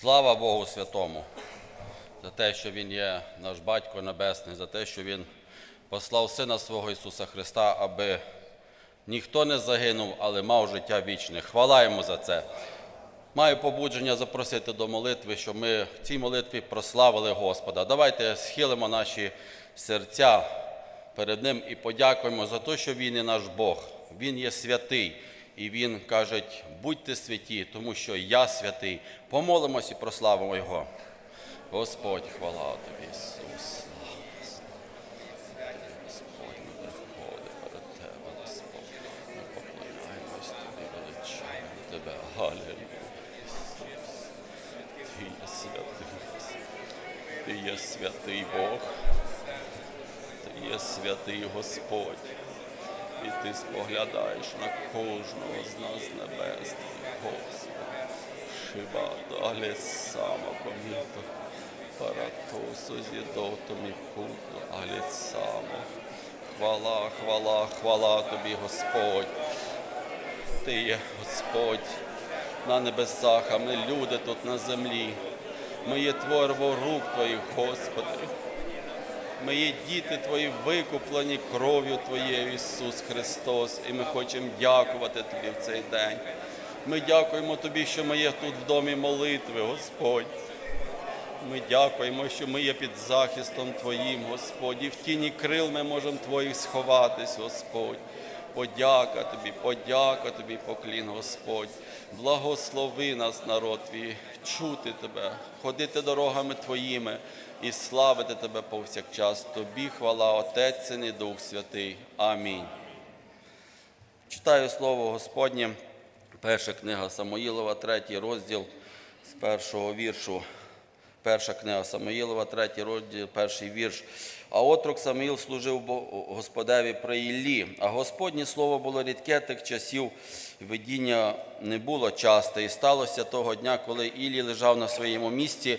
Слава Богу Святому за те, що Він є наш Батько Небесний, за те, що Він послав Сина свого Ісуса Христа, аби ніхто не загинув, але мав життя вічне. Хвала йому за це. Маю побудження запросити до молитви, щоб ми в цій молитві прославили Господа. Давайте схилимо наші серця перед Ним і подякуємо за те, що Він є наш Бог. Він є святий. І Він каже, будьте святі, тому що я святий. Помолимось і прославимо Його. Господь, хвала тобі, Ісус. Ти є святий Бог. Ти є святий Господь. Ти споглядаєш на кожного з нас небесних, Господи. Шива далі само коміто, і путно, алі само. Хвала, хвала, хвала тобі, Господь. Ти є Господь на небесах, а ми люди тут на землі. Ми є творво рук Твоїх, Господи. Ми є діти Твої викуплені кров'ю Твоєю, Ісус Христос, і ми хочемо дякувати Тобі в цей день. Ми дякуємо Тобі, що ми є тут в домі молитви, Господь. Ми дякуємо, що ми є під захистом Твоїм, Господь, і в тіні крил ми можемо Твоїх сховатись, Господь. Подяка Тобі, подяка Тобі, поклін, Господь. Благослови нас, народ твій, чути Тебе, ходити дорогами Твоїми і славити Тебе повсякчас. Тобі хвала, Отець, Син і Дух Святий. Амінь. Читаю слово Господнє, перша книга Самоїлова, третій розділ з першого віршу. Перша книга Самоїлова, третій розділ, перший вірш. А отрок Самоїл служив Господеві при Іллі, а Господнє слово було рідке тих часів, видіння не було часто. І сталося того дня, коли Іллі лежав на своєму місці,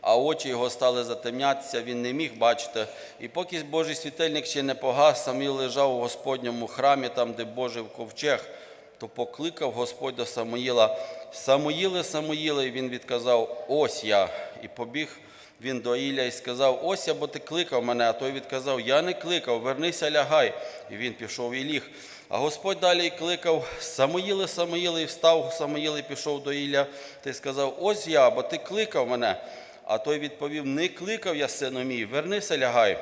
а очі його стали затемнятися, він не міг бачити. І поки Божий світильник ще не погас, Саміл лежав у Господньому храмі, там, де Божий ковчег, то покликав Господь до Самуїла, Самуїле, Самуїле, і він відказав, ось я. І побіг він до Ілля і сказав, ось я, бо ти кликав мене. А той відказав, я не кликав, вернися, лягай. І він пішов і ліг. А Господь далі кликав, Самуїле, Самуїле, і встав Самуїл і пішов до Ілля, й сказав, ось я, бо ти кликав мене. А той відповів, не кликав я, сину мій, вернися, лягай.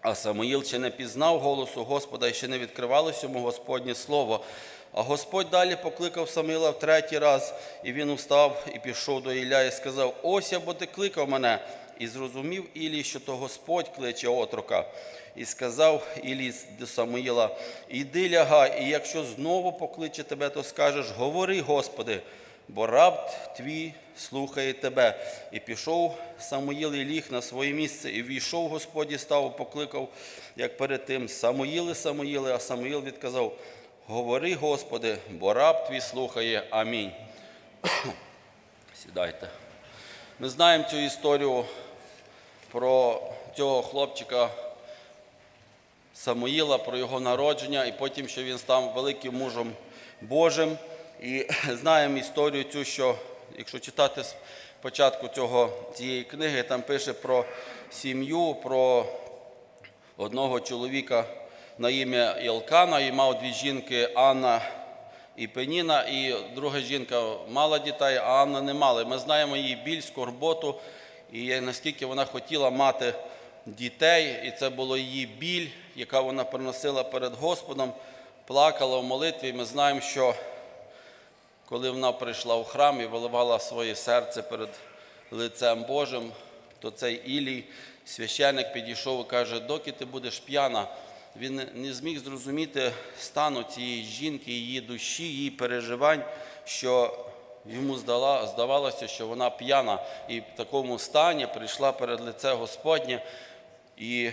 А Самуїл ще не пізнав голосу Господа і ще не відкривалось йому Господнє слово. А Господь далі покликав Самуїла в третій раз, і він устав і пішов до Ілля і сказав: Ось я, бо ти кликав мене. І зрозумів Ілій, що то Господь кличе отрока. І сказав Ілій до Самуїла: Іди лягай, і якщо знову покличе тебе, то скажеш: Говори, Господи, бо раб твій слухає тебе. І пішов Самуїл і ліг на своє місце, і війшов Господь і став, покликав, як перед тим, Самуїли, Самуїли, а Самуїл відказав: Говори, Господи, бо раб твій слухає. Амінь. Сідайте. Ми знаємо цю історію про цього хлопчика Самуїла, про його народження, і потім, що він став великим мужем Божим. І знаємо історію цю, що якщо читати з початку цього, цієї книги, там пише про сім'ю, про одного чоловіка на ім'я Ілкана, і мав дві жінки Анна і Пеніна, і друга жінка мала дітей, а Анна не мала. Ми знаємо її біль, скорботу, і наскільки вона хотіла мати дітей, і це було її біль, яка вона приносила перед Господом, плакала в молитві. Ми знаємо, що коли вона прийшла в храм і виливала своє серце перед лицем Божим, то цей Ілій, священник, підійшов і каже, доки ти будеш п'яна, він не- зміг зрозуміти стану цієї жінки, її душі, її переживань, що йому здавалося, що вона п'яна і в такому стані прийшла перед лице Господнє. І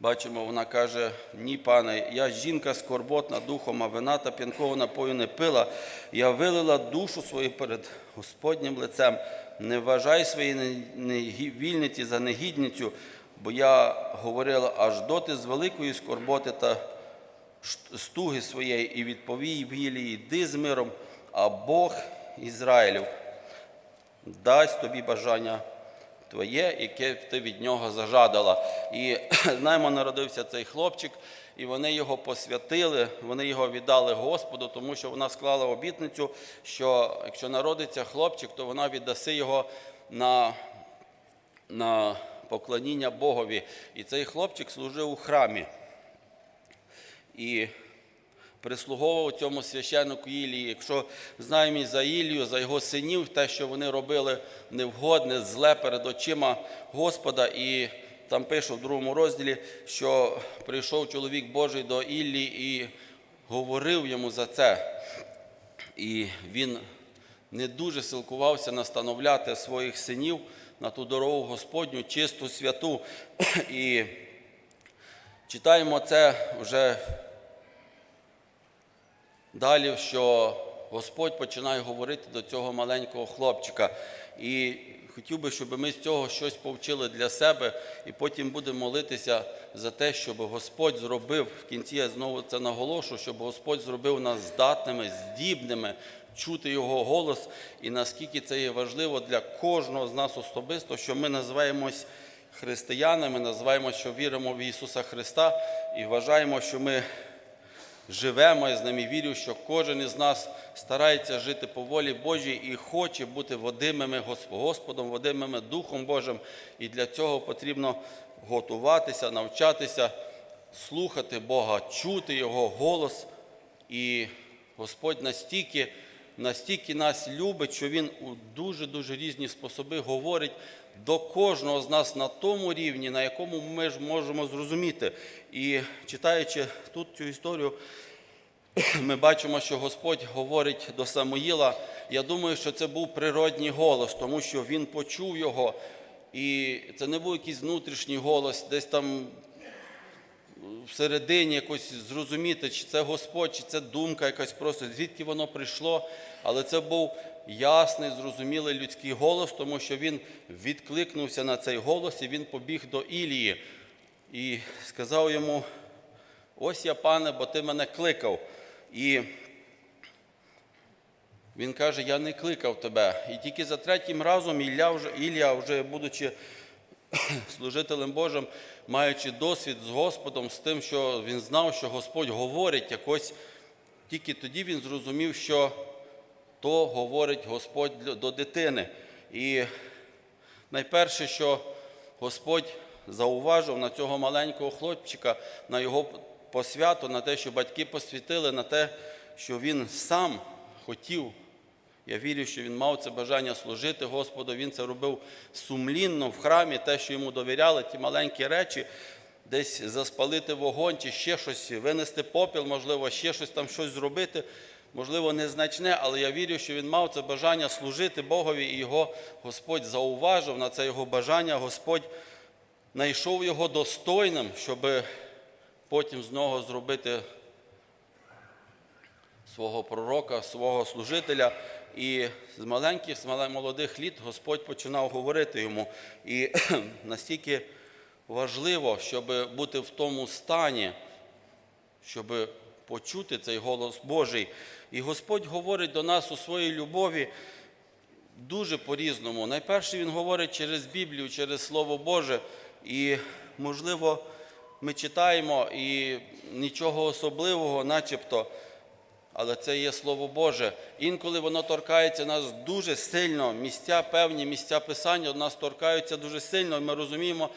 Бачимо, вона каже: ні, пане, я жінка скорботна духом, а вина та п'янкового напою не пила. Я вилила душу свою перед Господнім лицем. Не вважай своєї невільниці за негідницю, бо я говорила аж доти з великої скорботи та стуги своєї, і відповій вілі, йди з миром, а Бог Ізраїлів дасть тобі бажання твоє, яке ти від нього зажадала. І знаємо, народився цей хлопчик, і вони його посвятили, вони його віддали Господу, тому що вона склала обітницю, що якщо народиться хлопчик, то вона віддаси його на, на поклоніння Богові. І цей хлопчик служив у храмі. І прислуговував цьому священнику Ілії. Якщо знаємо і за Ілію, за його синів, те, що вони робили невгодне, зле перед очима Господа. І там пише в другому розділі, що прийшов чоловік Божий до Іллі і говорив йому за це. І він не дуже силкувався настановляти своїх синів на ту дорогу Господню, чисту, святу. І читаємо це вже Далі, що Господь починає говорити до цього маленького хлопчика. І хотів би, щоб ми з цього щось повчили для себе, і потім будемо молитися за те, щоб Господь зробив, в кінці я знову це наголошу, щоб Господь зробив нас здатними, здібними чути Його голос, і наскільки це є важливо для кожного з нас особисто, що ми називаємось християнами, називаємо, що віримо в Ісуса Христа і вважаємо, що ми живемо, я з ними вірю, що кожен із нас старається жити по волі Божій і хоче бути водимими Господом, водимими Духом Божим. І для цього потрібно готуватися, навчатися, слухати Бога, чути Його голос. І Господь настільки, настільки нас любить, що Він у дуже-дуже різні способи говорить до кожного з нас на тому рівні, на якому ми ж можемо зрозуміти. І читаючи тут цю історію, ми бачимо, що Господь говорить до Самуїла. Я думаю, що це був природній голос, тому що він почув його, і це не був якийсь внутрішній голос, десь там всередині якось зрозуміти, чи це Господь, чи це думка якась просто, звідки воно прийшло. Але це був ясний, зрозумілий людський голос, тому що він відкликнувся на цей голос і він побіг до Ілії і сказав йому: Ось я, пане, бо ти мене кликав. І він каже: Я не кликав тебе. І тільки за третім разом Ілля вже, Ілля, вже будучи служителем Божим, маючи досвід з Господом, з тим, що він знав, що Господь говорить якось, тільки тоді він зрозумів, що то говорить Господь до дитини. І найперше, що Господь зауважив на цього маленького хлопчика, на його посвяту, на те, що батьки посвятили, на те, що він сам хотів. Я вірю, що він мав це бажання служити Господу. Він це робив сумлінно в храмі, те, що йому довіряли, ті маленькі речі, десь заспалити вогонь чи ще щось, винести попіл, можливо, ще щось там щось зробити. Можливо, незначне, але я вірю, що він мав це бажання служити Богові, і його Господь зауважив на це його бажання. Господь знайшов його достойним, щоб потім з нього зробити свого пророка, свого служителя. І з маленьких, з молодих літ Господь починав говорити йому. І настільки важливо, щоб бути в тому стані, щоб почути цей голос Божий. І Господь говорить до нас у своїй любові дуже по-різному. Найперше Він говорить через Біблію, через Слово Боже. І, можливо, ми читаємо і нічого особливого, начебто, але це є Слово Боже. Інколи воно торкається нас дуже сильно. Місця, певні місця Писання нас торкаються дуже сильно, і ми розуміємо,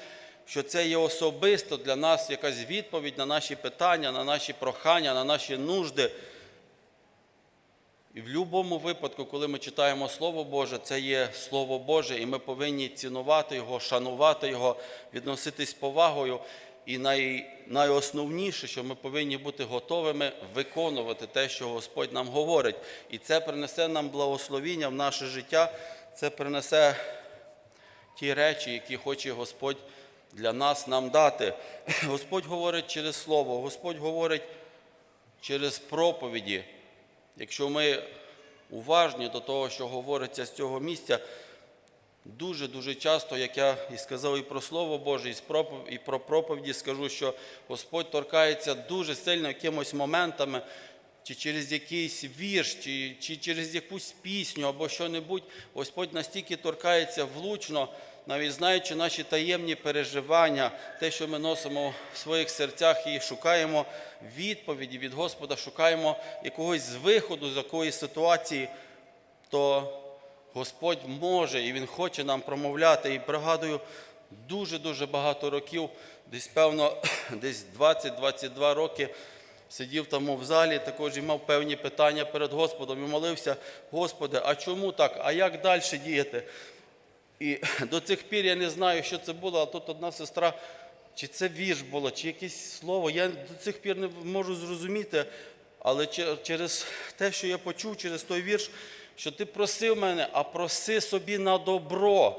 що це є особисто для нас якась відповідь на наші питання, на наші прохання, на наші нужди. І в будь-якому випадку, коли ми читаємо Слово Боже, це є Слово Боже, і ми повинні цінувати Його, шанувати Його, відноситись з повагою. І най, найосновніше, що ми повинні бути готовими виконувати те, що Господь нам говорить. І це принесе нам благословіння в наше життя, це принесе ті речі, які хоче Господь для нас нам дати. Господь говорить через Слово, Господь говорить через проповіді. Якщо ми уважні до того, що говориться з цього місця, дуже-дуже часто, як я і сказав і про Слово Боже, і про проповіді скажу, що Господь торкається дуже сильно якимось моментами, чи через якийсь вірш, чи, чи через якусь пісню або що-небудь, Господь настільки торкається влучно, навіть знаючи наші таємні переживання, те, що ми носимо в своїх серцях і шукаємо відповіді від Господа, шукаємо якогось виходу з якоїсь ситуації, то Господь може і Він хоче нам промовляти. І пригадую, дуже-дуже багато років, десь певно, десь 20-22 роки сидів там в залі, також і мав певні питання перед Господом і молився, Господи, а чому так? А як далі діяти? І до цих пір я не знаю, що це було, а тут одна сестра, чи це вірш було, чи якесь слово. Я до цих пір не можу зрозуміти, але через те, що я почув, через той вірш, що ти просив мене, а проси собі на добро.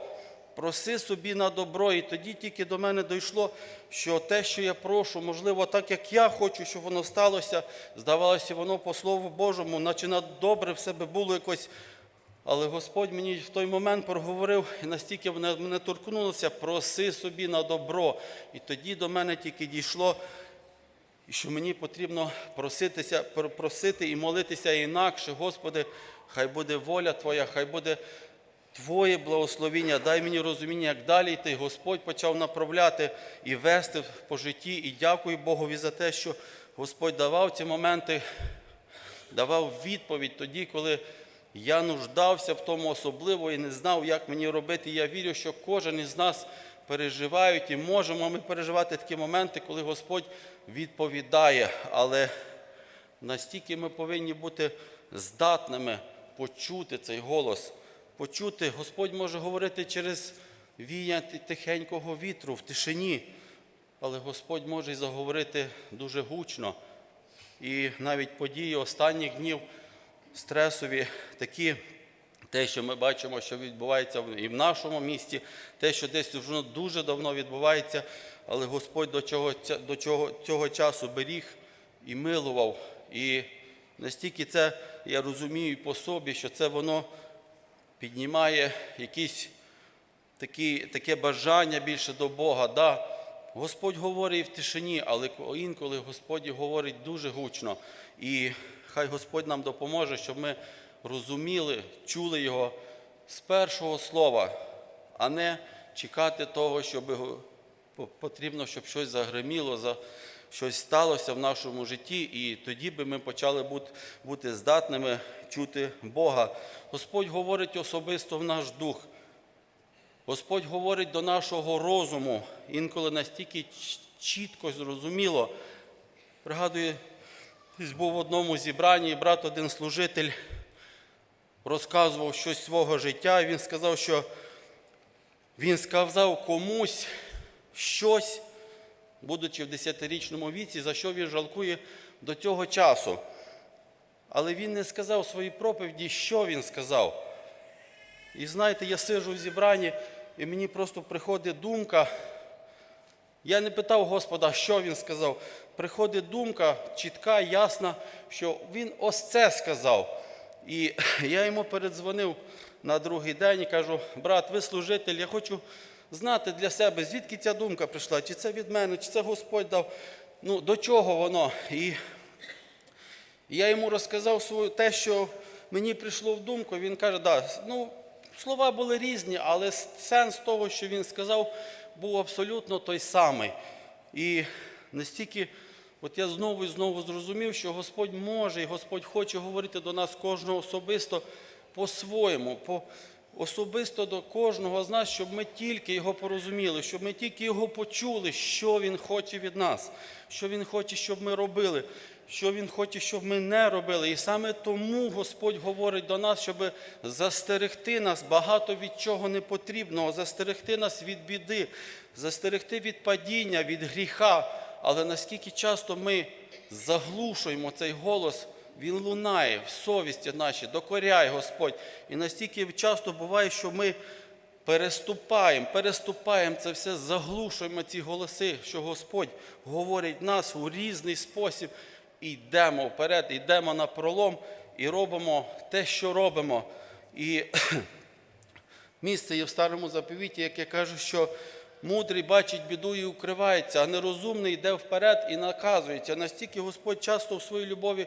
Проси собі на добро. І тоді тільки до мене дійшло, що те, що я прошу, можливо, так як я хочу, щоб воно сталося, здавалося, воно по Слову Божому, наче на добре в себе було якось. Але Господь мені в той момент проговорив, і настільки мене, мене торкнулося, проси собі на добро. І тоді до мене тільки дійшло, що мені потрібно проситися, просити і молитися інакше. Господи, хай буде воля Твоя, хай буде Твоє благословіння, дай мені розуміння, як далі йти. Господь почав направляти і вести по житті. І дякую Богові за те, що Господь давав ці моменти давав відповідь тоді, коли я нуждався в тому особливо і не знав, як мені робити. Я вірю, що кожен із нас переживають і можемо ми переживати такі моменти, коли Господь відповідає. Але настільки ми повинні бути здатними почути цей голос, почути, Господь може говорити через віяння тихенького вітру в тишині, але Господь може і заговорити дуже гучно. І навіть події останніх днів стресові такі, те, що ми бачимо, що відбувається і в нашому місті, те, що десь вже дуже давно відбувається, але Господь до чого, до чого, цього часу беріг і милував. І настільки це я розумію по собі, що це воно піднімає якісь такі, таке бажання більше до Бога. Да, Господь говорить в тишині, але інколи Господь говорить дуже гучно. І хай Господь нам допоможе, щоб ми розуміли, чули Його з першого слова, а не чекати того, щоб потрібно, щоб щось загриміло, за щось сталося в нашому житті, і тоді би ми почали бути, здатними чути Бога. Господь говорить особисто в наш дух. Господь говорить до нашого розуму, інколи настільки чітко, зрозуміло. Пригадую, був в одному зібранні, і брат один служитель розказував щось свого життя, і він сказав, що він сказав комусь щось, будучи в 10-річному віці, за що він жалкує до цього часу. Але він не сказав своїй проповіді, що він сказав. І знаєте, я сиджу в зібранні, і мені просто приходить думка. Я не питав Господа, що він сказав. Приходить думка чітка, ясна, що він ось це сказав. І я йому передзвонив на другий день і кажу: брат, ви служитель, я хочу знати для себе, звідки ця думка прийшла, чи це від мене, чи це Господь дав. Ну, до чого воно? І я йому розказав свою, те, що мені прийшло в думку. Він каже, да, ну, слова були різні, але сенс того, що він сказав, був абсолютно той самий. І настільки, от я знову і знову зрозумів, що Господь може і Господь хоче говорити до нас кожного особисто по-своєму, по, особисто до кожного з нас, щоб ми тільки його порозуміли, щоб ми тільки його почули, що він хоче від нас, що він хоче, щоб ми робили, що він хоче, щоб ми не робили. І саме тому Господь говорить до нас, щоб застерегти нас багато від чого не потрібного, застерегти нас від біди, застерегти від падіння, від гріха. Але наскільки часто ми заглушуємо цей голос, він лунає в совісті нашій, докоряй Господь. І настільки часто буває, що ми переступаємо, переступаємо це все, заглушуємо ці голоси, що Господь говорить нас у різний спосіб. Йдемо вперед, йдемо на пролом і робимо те, що робимо. І місце є в старому заповіті, яке каже, що мудрий бачить біду і укривається, а нерозумний йде вперед і наказується. Настільки Господь часто в своїй любові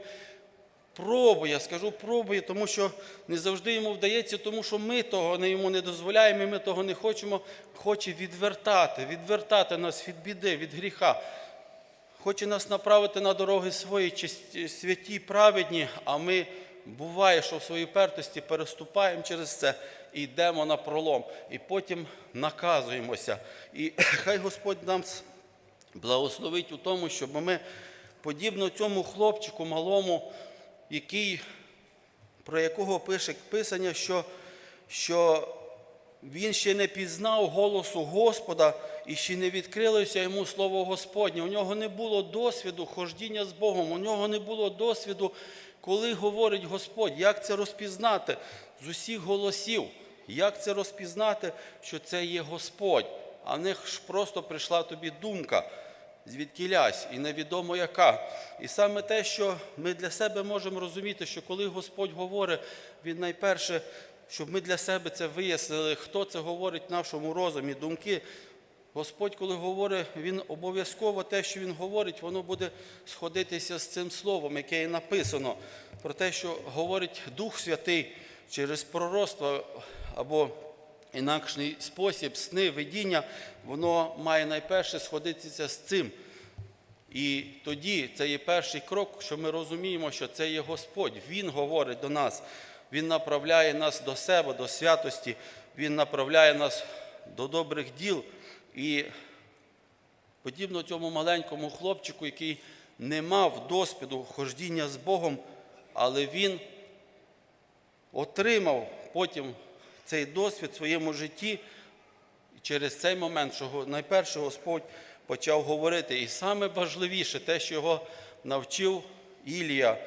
пробує, скажу пробує, тому що не завжди йому вдається, тому що ми того йому не дозволяємо, і ми того не хочемо. Хоче відвертати, відвертати нас від біди, від гріха. Хоче нас направити на дороги свої чисті- святі, праведні, а ми буває, що в своїй пертості переступаємо через це і йдемо на пролом, і потім наказуємося. І хай Господь нам благословить у тому, щоб ми, подібно цьому хлопчику малому, який, про якого пише Писання, що, що він ще не пізнав голосу Господа і ще не відкрилося йому слово Господнє. У нього не було досвіду хождіння з Богом, у нього не було досвіду, коли говорить Господь, як це розпізнати? З усіх голосів, як це розпізнати, що це є Господь, а них ж просто прийшла тобі думка звідкілясь і невідомо яка. І саме те, що ми для себе можемо розуміти, що коли Господь говорить, Він найперше, щоб ми для себе це вияснили, хто це говорить в нашому розумі, думки. Господь, коли говорить, Він обов'язково те, що Він говорить, воно буде сходитися з цим словом, яке є написано, про те, що говорить Дух Святий через пророцтво або інакший спосіб, сни, видіння, воно має найперше сходитися з цим. І тоді це є перший крок, що ми розуміємо, що це є Господь. Він говорить до нас, Він направляє нас до себе, до святості, Він направляє нас до добрих діл. І подібно цьому маленькому хлопчику, який не мав досвіду хождіння з Богом, але він отримав потім цей досвід в своєму житті через цей момент, що найперше Господь почав говорити. І саме важливіше те, що його навчив Ілія,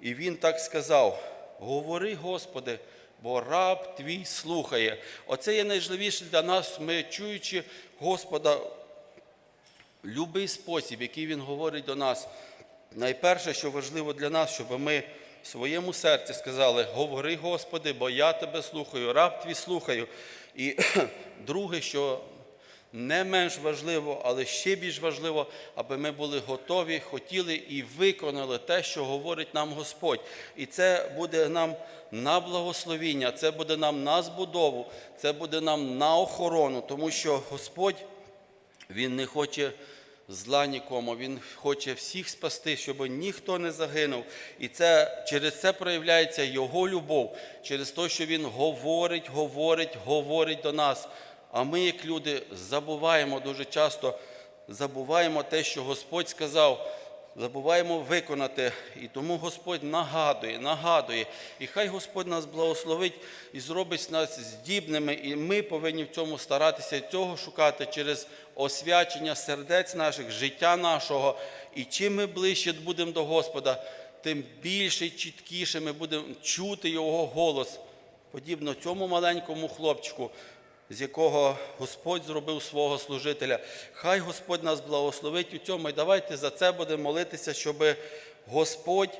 і він так сказав: Говори, Господи, бо раб твій слухає. Оце є найважливіше для нас, ми чуючи Господа любий спосіб, який він говорить до нас. Найперше, що важливо для нас, щоб ми в своєму серці сказали: Говори, Господи, бо я тебе слухаю, раб твій слухаю. І друге, що не менш важливо, але ще більш важливо, аби ми були готові, хотіли і виконали те, що говорить нам Господь. І це буде нам на благословіння, це буде нам на збудову, це буде нам на охорону, тому що Господь він не хоче зла нікому, він хоче всіх спасти, щоб ніхто не загинув. І це, через це проявляється Його любов, через те, що Він говорить, говорить, говорить до нас. А ми, як люди, забуваємо дуже часто, забуваємо те, що Господь сказав. Забуваємо виконати, і тому Господь нагадує, нагадує. І хай Господь нас благословить і зробить нас здібними, і ми повинні в цьому старатися цього шукати через освячення сердець наших, життя нашого. І чим ми ближче будемо до Господа, тим більше і чіткіше ми будемо чути Його голос, подібно цьому маленькому хлопчику, з якого Господь зробив свого служителя. Хай Господь нас благословить у цьому. І давайте за це будемо молитися, щоб Господь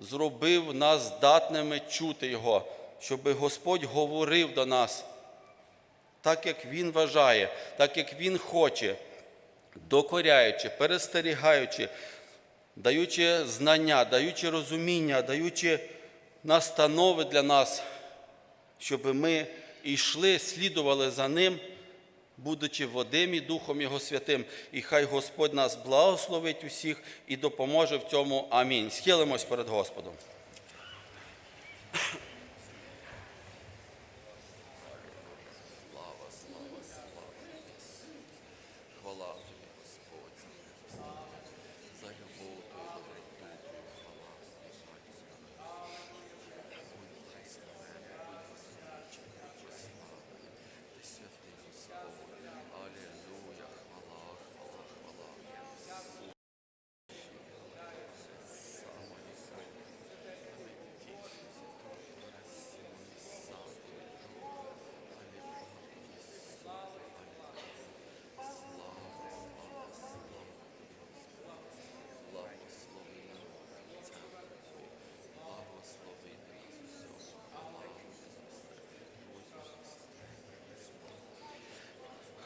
зробив нас здатними чути Його, щоб Господь говорив до нас так, як Він вважає, так, як Він хоче, докоряючи, перестерігаючи, даючи знання, даючи розуміння, даючи настанови для нас, щоб ми йшли, слідували за Ним, будучи Вадимі Духом Його Святим. І хай Господь нас благословить усіх і допоможе в цьому. Амінь. Схилимось перед Господом. Слава, слава, слава. Хвала тобі, Господь, за любов твою, доброту твою, хвала тобі, Батько. Будь благословений, будь возвеличений, будь прославлений. Ти святий Господь. Алілуя, хвала, хвала, хвала. Сама Ісус.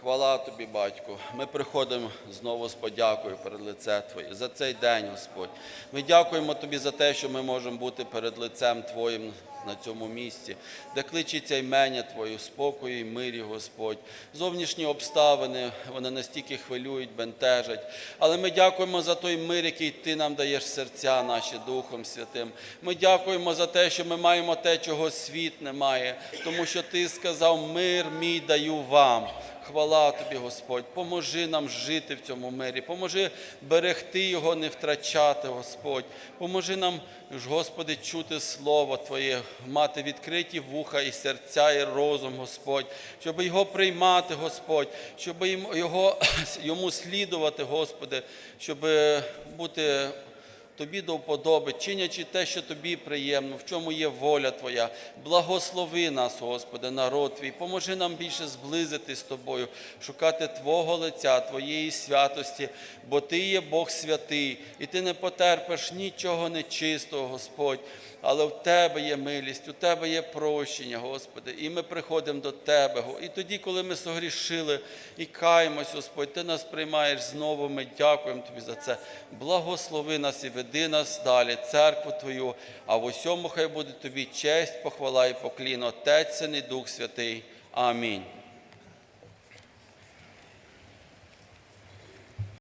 Хвала тобі, батько. Ми приходимо знову з подякою перед лице Твоє за цей день, Господь. Ми дякуємо тобі за те, що ми можемо бути перед лицем Твоїм на цьому місці, де кличеться імення Твоє, спокою і мирі, Господь. Зовнішні обставини вони настільки хвилюють, бентежать. Але ми дякуємо за той мир, який Ти нам даєш серця наші Духом Святим. Ми дякуємо за те, що ми маємо те, чого світ не має, тому що Ти сказав, мир мій даю вам. Хвала тобі, Господь, поможи нам жити в цьому мирі, поможи берегти його, не втрачати, Господь. Поможи нам, Господи, чути Слово Твоє, мати відкриті вуха і серця, і розум, Господь, щоб його приймати, Господь, щоб його, йому слідувати, Господи, щоб бути Тобі до вподоби, чинячи те, що тобі приємно, в чому є воля Твоя. Благослови нас, Господи, народ Твій. Поможи нам більше зблизити з Тобою, шукати Твого лиця, Твоєї святості, бо Ти є Бог святий, і Ти не потерпиш нічого нечистого, Господь. Але в Тебе є милість, у Тебе є прощення, Господи, і ми приходимо до Тебе. І тоді, коли ми согрішили і каємось, Господь, Ти нас приймаєш знову. Ми дякуємо Тобі за це. Благослови нас і веди нас далі, церкву Твою, а в усьому хай буде Тобі честь, похвала і поклін, Отець, Син і Дух Святий. Амінь.